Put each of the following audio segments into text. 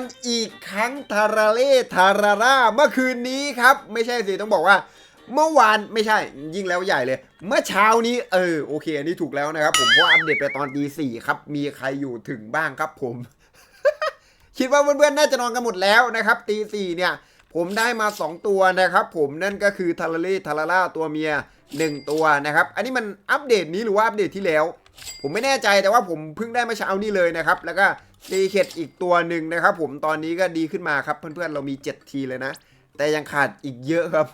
กันอีกครั้งทาราเล่ทาราร่าเมื่อคืนนี้ครับ ไม่ใช่สิต้องบอกว่า เมื่อวานไม่ใช่ยิ่งแล้วใหญ่เลย เมื่อเช้านี้เออโอเค อันนี้ถูกแล้วนะครับ ผมเพราะอัปเดตไปตอนตีสี่ครับ มีใครอยู่ถึงบ้างครับผม คิดว่าเพื่อนๆน่าจะนอนกันหมดแล้วนะครับตีสี่เนี่ยผมได้มา 2 ตัวนะครับ ผมนั่นก็คือทาราเล่ทาราร่าตัวเมีย 1 ตัวนะครับ อันนี้มันอัปเดตนี้หรือว่าอัปเดตที่แล้ว ผมไม่แน่ใจแต่ว่าผมเพิ่งได้มาเช้านี้เลยนะครับ แล้วก็ซีเคดอีกตัวหนึ่งนะครับ ผมตอนนี้ก็ดีขึ้นมาครับ เพื่อนๆเรามี 7 ทีเลยนะ แต่ยังขาดอีกเยอะครับ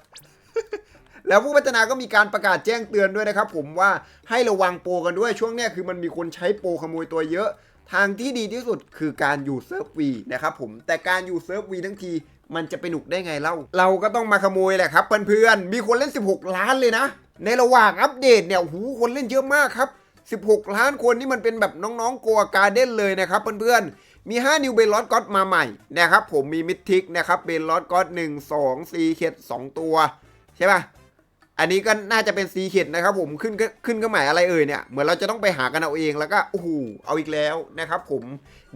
แล้วผู้พัฒนาก็มีการประกาศแจ้งเตือนด้วยนะครับ ผมว่าให้ระวังโปรกันด้วยช่วงเนี้ยคือมันมีคนใช้โปรขโมยตัวเยอะ ทางที่ดีที่สุดคือการอยู่เซิร์ฟวีนะครับผมแต่การอยู่เซิร์ฟวีทั้งทีมันจะไปหนุกได้ไงเล่า เราก็ต้องมาขโมยแหละครับเพื่อนๆมีคนเล่น 16 ล้านเลยนะ ในระหว่างอัปเดตเนี่ยโอ้โหคนเล่นเยอะมากครับ 16 ล้านคนนี่มันเป็นแบบน้องๆกอาการเด้นเลยนะครับเพื่อนๆ มี 5 นิวเบลลอสก็อตมาใหม่นะครับผมมีมิทิกนะครับเบลลอสก็อต1 2 4เขต2ตัว ใช่ป่ะอันนี้ก็น่าจะเป็นซีเขตนะครับผมขึ้นก็ขึ้นก็หมายอะไรเอ่ยเนี่ย เหมือนเราจะต้องไปหากันเอาเองแล้วก็โอ้โหเอาอีกแล้วนะครับผม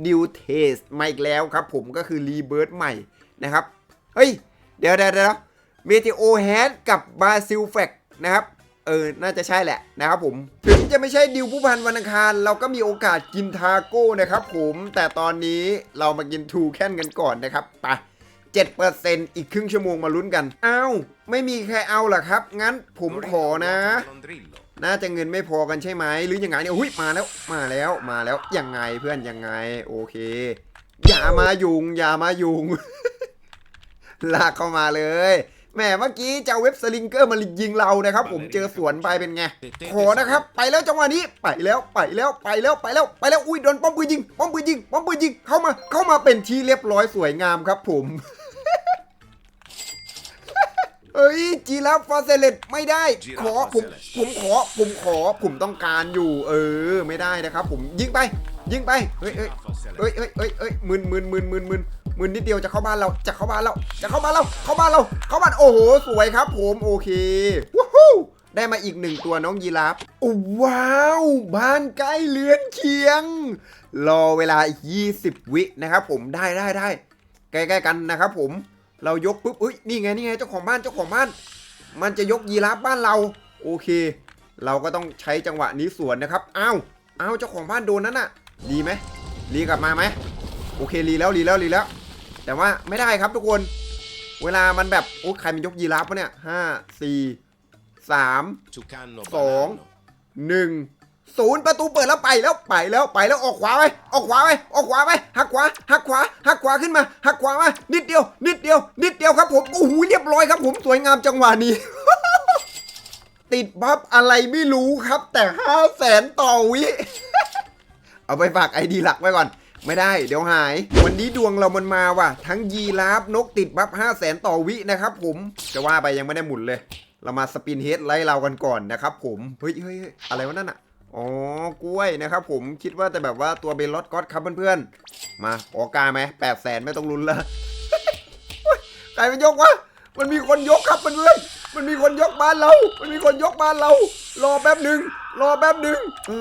นิวเทสมาอีกแล้วครับผมก็คือรีเบิร์ใหม่นะครับเฮ้ยเดี๋ยวเดี๋ยวเดี๋ยวเมทิโอแฮดกับบาซิลแฟกนะครับ ออ น่าจะใช่แหละนะครับผม ถึงจะไม่ใช่ดิวผู้พันวันอังคาร เราก็มีโอกาสกินทาโก้นะครับผม แต่ตอนนี้เรามากินทูแคนกันก่อนนะครับ ไป7%อีกครึ่งชั่วโมงมาลุ้นกัน อ้าว ไม่มีใครเอาหรอครับ งั้นผมขอนะ น่าจะเงินไม่พอกันใช่ไหม หรือยังไงเนี่ยหุ้ย มาแล้ว มาแล้ว มาแล้ว ยังไงเพื่อน ยังไง โอเค อย่ามายุง อย่ามายุง ลากเข้ามาเลย แหมเมื่อกี้เจ้าเว็บสลิงเกอร์มายิงเรานะครับ ผมเจอสวนไปเป็นไงขอนะครับ ไปแล้วจังหวะนี้ไปแล้วไปแล้วไปแล้วไปแล้วไปแล้วอุ้ยโดนป้อมปืนยิงป้อมปืนยิงป้อมปืนยิงเข้ามาเข้ามาเป็นที่เรียบร้อยสวยงามครับ ผมเอ้ยจีราฟฟาเซเลตไม่ได้ ขอผมผมขอผมขอผมต้องการอยู่ เออ ไม่ได้นะครับ ผมยิงไป ยิงไปเฮ้ยเฮ้ยเอ้ยเอ้ยเอ้ยเอ้ยมึนมึนมึนมึนมึน มึนนิดเดียวจะเข้าบ้านเราจะเข้าบ้านเราจะเข้าบ้านเราเข้าบ้านเราเข้าบ้านโอ้โหสวยครับ ผมโอเควู้ฮู้ได้มาอีกหนึ่งตัวน้องยีราฟโอ้ว้าว บ้านใกล้เลือนเคียง รอเวลาอีก 20 วินะครับผมได้ได้ได้ใกล้ๆกันนะครับผมเรายกปุ๊บเอ้ยนี่ไงนี่ไงเจ้าของบ้านเจ้าของบ้าน มันจะยกยีราฟบ้านเรา โอเค เราก็ต้องใช้จังหวะนี้สวนนะครับอ้าวอ้าวเจ้าของบ้านโดนนั่นน่ะดีไหมรีกลับมาไหมโอเครีแล้วรีแล้วรีแล้ว แต่ว่าไม่ได้ครับทุกคน เวลามันแบบโอ้ใครมันยกยีราฟวะเนี่ยห้าสี่สามสองหนึ่งศูนย์ประตูเปิดแล้วไปแล้วไปแล้วไปแล้วออกขวาไปออกขวาไปออกขวาไปหักขวาหักขวาหักขวาขึ้นมาหักขวามานิดเดียว นิดเดียว นิดเดียวครับผมโอ้โหเรียบร้อยครับ ผมสวยงามจังหวะนี้ ติดบัฟอะไรไม่รู้ครับ แต่ห้าแสนต่อวิ เอาไปฝากไอดีหลักไว้ก่อน ไม่ได้เดี๋ยวหาย วันนี้ดวงเรามันมาว่ะ ทั้งยีราฟนกติดบัฟ5 0 0แสนต่อวินะครับผม จะว่าไปยังไม่ได้หมุนเลย เรามาสปินเฮดไล่เรากันก่อนนะครับผม เฮ้ยเฮ้ยอะไรวะนั่นอะอ๋อกล้วยนะครับผมคิดว่าแต่แบบว่าตัวเบลลอดก็อดครับเพื่อนๆ มาออกาไหมแปดแสนไม่ต้องลุ้นละใครมันยกวะมันมีคนยกครับเพื่อนๆมันมีคนยกบ้านเรา มันมีคนยกบ้านเรา รอแป๊บหนึ่ง รอแป๊บหนึ่งเอ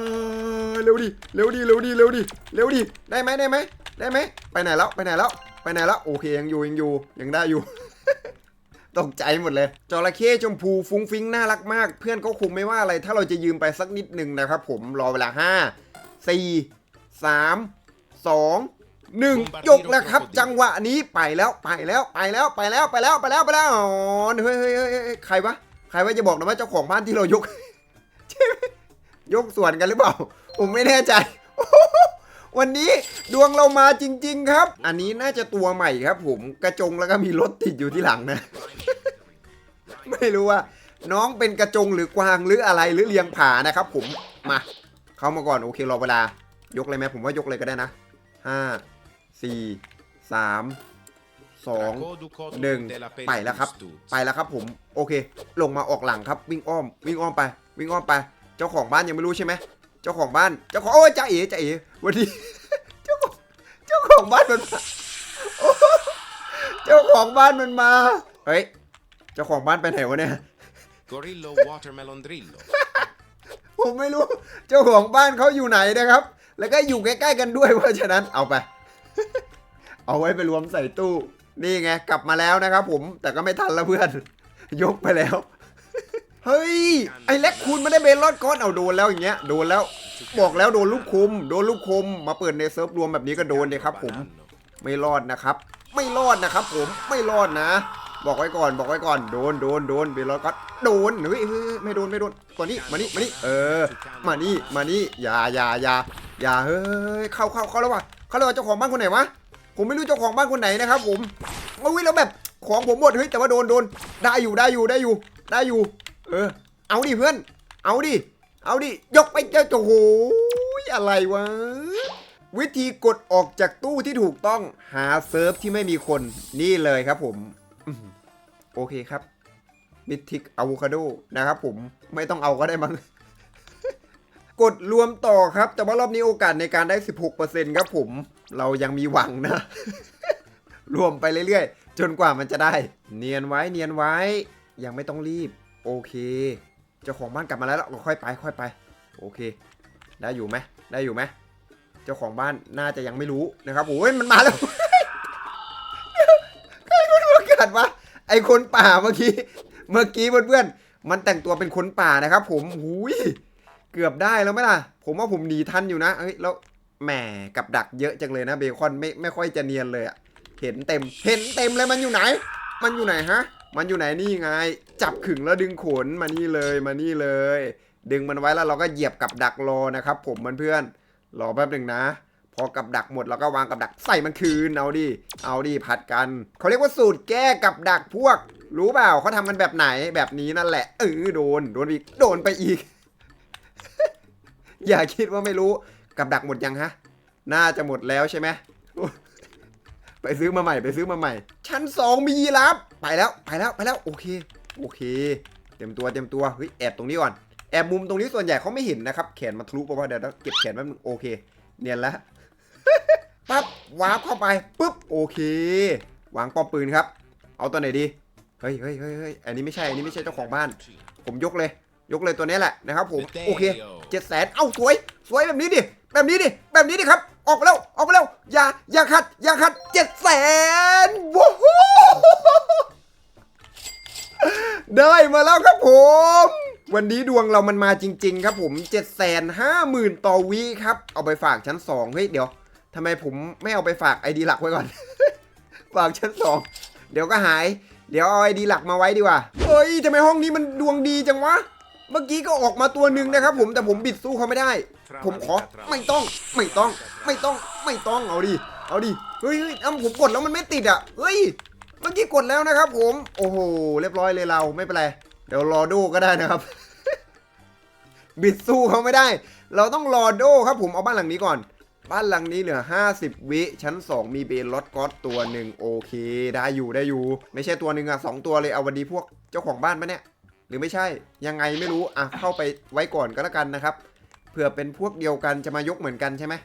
อเร็วดิ เร็วดิ เร็วดิ เร็วดิ เร็วดิ ได้ไหมได้ไหมได้ไหม ไปไหนแล้ว ไปไหนแล้ว ไปไหนแล้ว โอเค ยังอยู่ ยังอยู่ ยังได้อยู่ ตกใจหมดเลย จระเข้ชมพูฟุ้งฟิ้งน่ารักมาก เพื่อนก็คงไม่ว่าอะไร ถ้าเราจะยืมไปสักนิดหนึ่งนะครับผม รอเวลา 5 4 3 2 1ยกแล้วครับ จังหวะนี้ไปแล้วไปแล้วไปแล้วไปแล้วไปแล้วไปแล้วไปแล้วอ๋อเฮ้ยเฮ้ยเฮ้ยเฮ้ยใครวะใครวะจะบอกนะว่าเจ้าของบ้านที่เรายกใช่ไหม ยกส่วนกันหรือเปล่า ผมไม่แน่ใจ วันนี้ดวงเรามาจริง ๆ ครับ อันนี้น่าจะตัวใหม่ครับ ผมกระจงแล้วก็มีรถติดอยู่ที่หลังนะ ไม่รู้ว่า น้องเป็นกระจงหรือกวางหรืออะไรหรือเลียงผานะครับ ผมมาเข้ามาก่อนโอเครอเวลายกเลยไหมผมว่ายกเลยก็ได้นะห้าสี่สามสองหนึ่งไปแล้วครับ ไปแล้วครับผม โอเค ลงมาออกหลังครับ วิ่งอ้อม วิ่งอ้อมไป วิ่งอ้อมไป เจ้าของบ้านยังไม่รู้ใช่ไหมเจ้าของบ้าน เจ้าของโอ้ยจ้าเอ๋จ้าเอ๋วันนี้เจ้าของเจ้าของบ้านมันมาโอ้เจ้าของบ้านมันมาเฮ้ยเจ้าของบ้านไปไหนวะเนี่ย Gorillo Watermelon Drillo. ผมไม่รู้เจ้าของบ้านเขาอยู่ไหนนะครับ แล้วก็อยู่ใกล้ๆกันด้วยเพราะฉะนั้นเอาไป เอาไว้ไปรวมใส่ตู้ นี่ไงกลับมาแล้วนะครับผมแต่ก็ไม่ทันแล้วเพื่อน ยกไปแล้ว เฮ้ย ไอ้เล็กคุณไม่ได้เบนรอดก้อนเอาโดนแล้วอย่างเงี้ยโดนแล้วบอกแล้วโดนลูกคุม โดนลูกคุม มาเปิดในเซิร์ฟรวมแบบนี้ก็โดนเลยครับ ผมไม่รอดนะครับ ไม่รอดนะครับ ผมไม่รอดนะ บอกไว้ก่อน บอกไว้ก่อนโดนโดนโดนเบนรอดก้อนโดนเฮ้ยเฮ้ยไม่โดนไม่โดนตัวนี้มานี่มานี่เออ มานี่มานี่อย่าอย่าอย่าอย่าเฮ้ยเข้าเข้าเข้าแล้ววะเข้าแล้วเจ้าของบ้านคนไหนวะผมไม่รู้เจ้าของบ้านคนไหนนะครับผมอุ้ยแล้วแบบของผมหมดเฮ้ยแต่ว่าโดนโดนได้อยู่ได้อยู่ได้อยู่ได้อยู่ เออ เอาดิเพื่อน เอาดิ เอาดิ ยกไปเจ้าโอ้โหอะไรวะ วิธีกดออกจากตู้ที่ถูกต้องหาเซิร์ฟที่ไม่มีคนนี่เลยครับผมโอเคครับมิทิกอะโวคาโดนะครับผมไม่ต้องเอาก็ได้มั้งกดรวมต่อครับ แต่ว่ารอบนี้โอกาสในการได้ 16%ครับผม เรายังมีหวังนะ รวมไปเรื่อยๆ จนกว่ามันจะได้ เนียนไว้เนียนไว้ ยังไม่ต้องรีบ โอเค เจ้าของบ้านกลับมาแล้วเราค่อยไป ค่อยไป โอเค ได้อยู่ไหมได้อยู่ไหมเจ้าของบ้านน่าจะยังไม่รู้นะครับโอ้ยมันมาแล้วใครมันประกาศวะไอคนป่าเมื่อกี้ เมื่อกี้เพื่อนๆมันแต่งตัวเป็นคนป่านะครับ ผมหูยเกือบได้แล้วไหมล่ะ ผมว่าผมหนีทันอยู่นะเฮ้ยแล้วแหมกับดักเยอะจังเลยนะเบคอนไม่ไม่ค่อยจะเนียนเลยอะเห็นเต็ม เห็นเต็มเลยมันอยู่ไหน มันอยู่ไหนฮะ มันอยู่ไหนนี่ไง จับขึงแล้วดึงขนมานี่เลยมานี่เลย ดึงมันไว้แล้วเราก็เหยียบกับดักรอนะครับ ผมเพื่อนๆรอแป๊บหนึ่งนะ พอกับดักหมดเราก็วางกับดักใส่มันคืนเอาดิเอาดิผัดกันเขาเรียกว่าสูตรแก้กับดักพวก รู้เปล่าเขาทำกันแบบไหนแบบนี้นั่นแหละเออโดนโดนอีกโดนไปอีก อย่าคิดว่าไม่รู้กับดักหมดยังฮะ น่าจะหมดแล้วใช่ไหมไปซื้อมาใหม่ไปซื้อมาใหม่ ชั้นสองมียีรับ ไปแล้วไปแล้วไปแล้วโอเคโอเค เต็มตัวเต็มตัวเฮ้ยแอบตรงนี้ก่อนแอบมุมตรงนี้ส่วนใหญ่เขาไม่เห็นนะครับแขนมาทะลุเพราะว่าเดี๋ยวเราเก็บแขนแป๊บนึงโอเค เนียนแล้วปั๊บวาร์ปเข้าไปปุ๊บโอเควางป้อมปืนครับ เอาตัวไหนดีเฮ้ยเฮ้ยเฮ้ยเฮ้ยอันนี้ไม่ใช่อันนี้ไม่ใช่เจ้าของบ้าน ผมยกเลย ยกเลยตัวนี้แหละนะครับผมโอเคเจ็ดแสนเอ้าสวย สวยแบบนี้ดิแบบนี้ดิแบบนี้ดิครับ ออกไปแล้วออกไปแล้วอย่าอย่าขัดอย่าขัดเจ็ดแสนว้าว ได้มาแล้วครับผม วันนี้ดวงเรามันมาจริง ๆ ครับผม 7 5 0 0 0 0 ต่อวีครับ เอาไปฝากชั้น 2 เฮ้ย เดี๋ยวทำไมผมไม่เอาไปฝากไอดีหลักไว้ก่อน ฝากชั้น 2 เดี๋ยวก็หาย เดี๋ยวเอาไอดีหลักมาไว้ดีกว่าเฮ้ยทำไมห้องนี้มันดวงดีจังวะ เมื่อกี้ก็ออกมาตัวหนึ่งนะครับผมแต่ผมบิดสู้เขาไม่ได้ ผมขอไม่ต้องไม่ต้อง ไม่ต้องไม่ต้องเอาดิเอาดิเฮ้ยเฮ้ยอ้าผมกดแล้วมันไม่ติดอะเฮ้ย เมื่อกี้กดแล้วนะครับผม โอ้โห เรียบร้อยเลยเราไม่เป็นไร เดี๋ยวรอดูก็ได้นะครับ บิดสู้เขาไม่ได้ เราต้องรอโดครับผม เอาบ้านหลังนี้ก่อน บ้านหลังนี้เหลือ 50 วิ ชั้น 2 มีเบนลอตก๊อตตัวหนึ่งโอเค ได้อยู่ได้อยู่ ไม่ใช่ตัวหนึ่งอะสองตัวเลยเอาวันดีพวกเจ้าของบ้านปะเนี่ย หรือไม่ใช่ ยังไงไม่รู้ อะ เข้าไปไว้ก่อนก็แล้วกันนะครับ เผื่อเป็นพวกเดียวกันจะมายกเหมือนกันใช่ไหม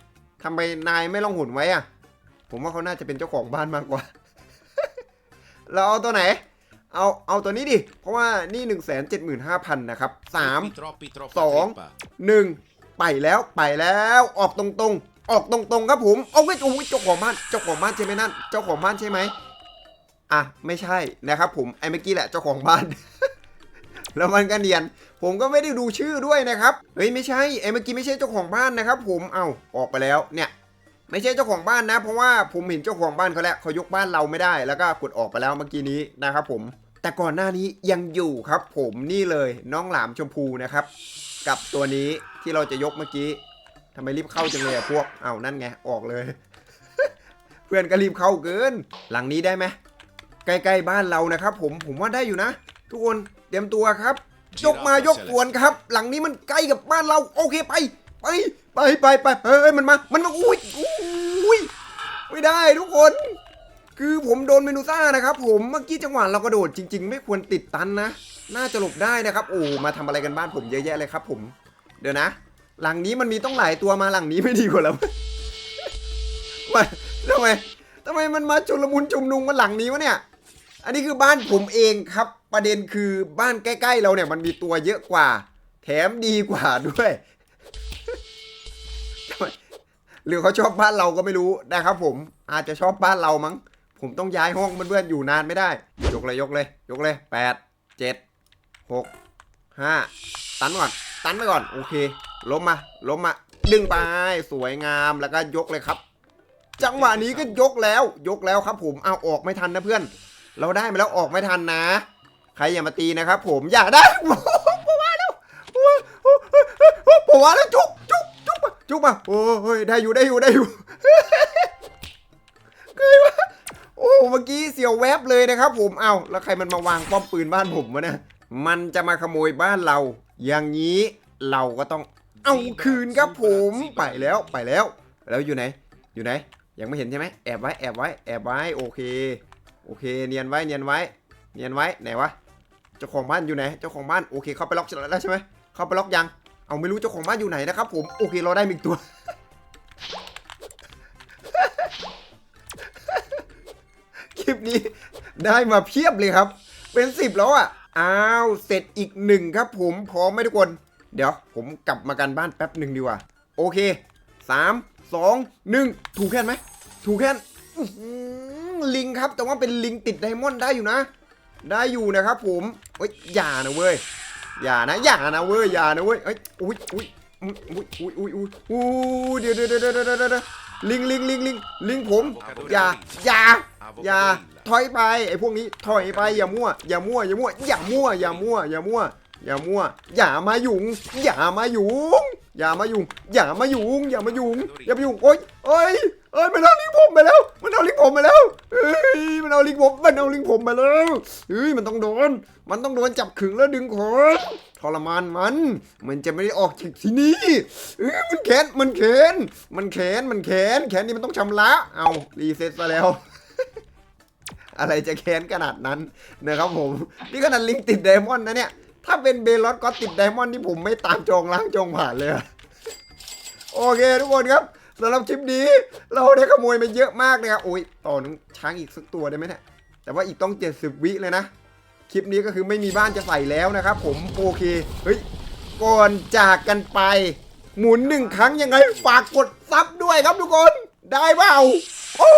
ทำไมนายไม่ลองหุ่นไว้อะผมว่าเขาน่าจะเป็นเจ้าของบ้านมากกว่า เราเอาตัวไหน เอาเอาตัวนี้ดิ เพราะว่านี่ 1 7 5 0 0 0 นะครับสาม Troppi, troppa Song. trippa. หนึ่งไปแล้วไปแล้วออกตรงๆ ออกตรงๆครับผมเอาไว้ยโอ้ยเจ้าของบ้านเจ้าของบ้านใช่ไหมนั่นเจ้าของบ้านใช่ไหมอะไม่ใช่นะครับผมไอ้เมื่อกี้แหละเจ้าของบ้าน แล้วมันก็เนียน ผมก็ไม่ได้ดูชื่อด้วยนะครับเฮ้ยไม่ใช่ไอ้เมื่อกี้ไม่ใช่เจ้าของบ้านนะครับ ผมเอาออกไปแล้วเนี่ย ไม่ใช่เจ้าของบ้านนะ เพราะว่าผมเห็นเจ้าของบ้านเขาแล้วเขายกบ้านเราไม่ได้ แล้วก็กดออกไปแล้วเมื่อกี้นี้นะครับผม แต่ก่อนหน้านี้ยังอยู่ครับ ผมนี่เลยน้องหลามชมพูนะครับ กับตัวนี้ที่เราจะยกเมื่อกี้ทำไมรีบเข้าจังเลยอะพวกเอานั่นไงออกเลย เพื่อนก็รีบเข้าเกิน หลังนี้ได้ไหมใกล้ๆบ้านเรานะครับ ผมผมว่าได้อยู่นะ ทุกคนเตรียมตัวครับยกมายกกวนครับ หลังนี้มันใกล้กับบ้านเราโอเคไป ไปไปไปไปเฮ้ยมันมามันมาอุ้ยอุ้ยไม่ได้ทุกคน คือผมโดนเมนูซ่านะครับผมเมื่อกี้จังหวะเรากระโดดจริง ๆ ไม่ควรติดตันนะ น่าจะหลบได้นะครับโอ้มาทำอะไรกันบ้านผมเยอะแยะเลยครับ ผม เดี๋ยวนะ หลังนี้มันมีต้องหลายตัวมาหลังนี้ไม่ดีกว่าแล้วมาทำไมทำไมมันมาชุลมุนชุมนุมมาหลังนี้วะเนี่ยอันนี้คือบ้านผมเองครับ ประเด็นคือบ้านใกล้ ๆ เราเนี่ยมันมีตัวเยอะกว่า แถมดีกว่าด้วย หรือเขาชอบบ้านเราก็ไม่รู้นะครับผมอาจจะชอบบ้านเรามั้ง ผมต้องย้ายห้องเพื่อนๆอยู่นานไม่ได้ ยกเลยยกเลย ยกเลยแปดเจ็ดหกห้าตันก่อน ตันไปก่อน โอเค ล้มมา ล้มมา ดึงไป สวยงาม แล้วก็ยกเลยครับ จังหวะนี้ก็ยกแล้ว ยกแล้วครับ ผม เอาออกไม่ทันนะเพื่อน เราได้มาแล้วออกไม่ทันนะ ใครอย่ามาตีนะครับผม อย่าได้ผมว่าแล้วผมว่าแล้วจุก จุกมาโอ้ยได้อยู่ได้อยู่ได้อยู่เคยวะโอ้เมื่อกี้เสียวแวบเลยนะครับ ผมเอาแล้วใครมันมาวางป้อมปืนบ้านผมวะเนี่ยมันจะมาขโมยบ้านเรา อย่างนี้เราก็ต้องเอาคืนครับผมไปแล้วไปแล้ว แล้วอยู่ไหน อยู่ไหน ยังไม่เห็นใช่ไหมแอบไว้แอบไว้แอบไว้โอเค โอเค เนียนไว้เนียนไว้ เนียนไว้ไหนวะเจ้าของบ้านอยู่ไหนเจ้าของบ้านโอเคเข้าไปล็อกแล้วใช่ไหมเข้าไปล็อกยัง เอาไม่รู้เจ้าของบ้านอยู่ไหนนะครับผมโอเคเราได้อีกตัว คลิปนี้ได้มาเพียบเลยครับ เป็นสิบแล้วอะอ้าวเสร็จอีกหนึ่งครับผมพร้อมไหมทุกคน เดี๋ยวผมกลับมากันบ้านแป๊บหนึ่งดีกว่า โอเคสามสองหนึ่งถูกแค่นไหมถูกแค่นลิงครับ แต่ว่าเป็นลิงติดไดมอนด์ได้อยู่นะ ได้อยู่นะครับผมเอ้ยอย่านะเว้ย อย่านะอย่านะเว้ยอย่านะเว้ยเอ้ยอุ้ยอุ้ยอุ้ยอุ้ยอุ้ยอุ้ยอุ้ยเดี๋ยวเดี๋ยวเดี๋ยวเดี๋ยวเดี๋ยวลิงลิงลิงลิงลิงผมอย่าอย่าอย่าถอยไปไอ้พวกนี้ถอยไปอย่ามั่วอย่ามั่วอย่ามั่วอย่ามั่วอย่ามั่วอย่ามั่วอย่ามั่วอย่ามาหยุ่งอย่ามาหยุ่งอย่ามาหยุ่งอย่ามาหยุ่งอย่ามาหยุ่งอย่ามาหยุ่งโอ๊ยเอ้ยเอ้ยมันเอาลิงผมไปแล้วมันเอาลิงผมไปแล้ว เอาลิงผมมันเอาลิงผมไปแล้วเอ้ยมันต้องโดน มันต้องโดนจับขึงแล้วดึงขนทรมานมัน มันจะไม่ได้ออกจากที่นี่เอ้ยมันแขนมันแขนมันแขนมันแขนแขนนี่มันต้องชำระ เอารีเซ็ตซะแล้วอะไรจะแค้นขนาดนั้นนะครับผมนี่ขนาดลิงติดไดมอนด์นะเนี่ย ถ้าเป็นเบลอสก็ติดไดมอนด์ที่ผมไม่ตามจองล้างจองผ่านเลย โอเคทุกคนครับ สำหรับคลิปนี้ เราได้ขโมยมาเยอะมากเลยครับโอ้ยต่อนึงช้างอีกสักตัวได้ไหมเนี่ยแต่ว่าอีกต้อง 70 วิเลยนะ คลิปนี้ก็คือไม่มีบ้านจะใส่แล้วนะครับผมโอเคเฮ้ยก่อนจากกันไป หมุนหนึ่งครั้งยังไงฝากกดซับด้วยครับทุกคน ได้เปล่าโอ้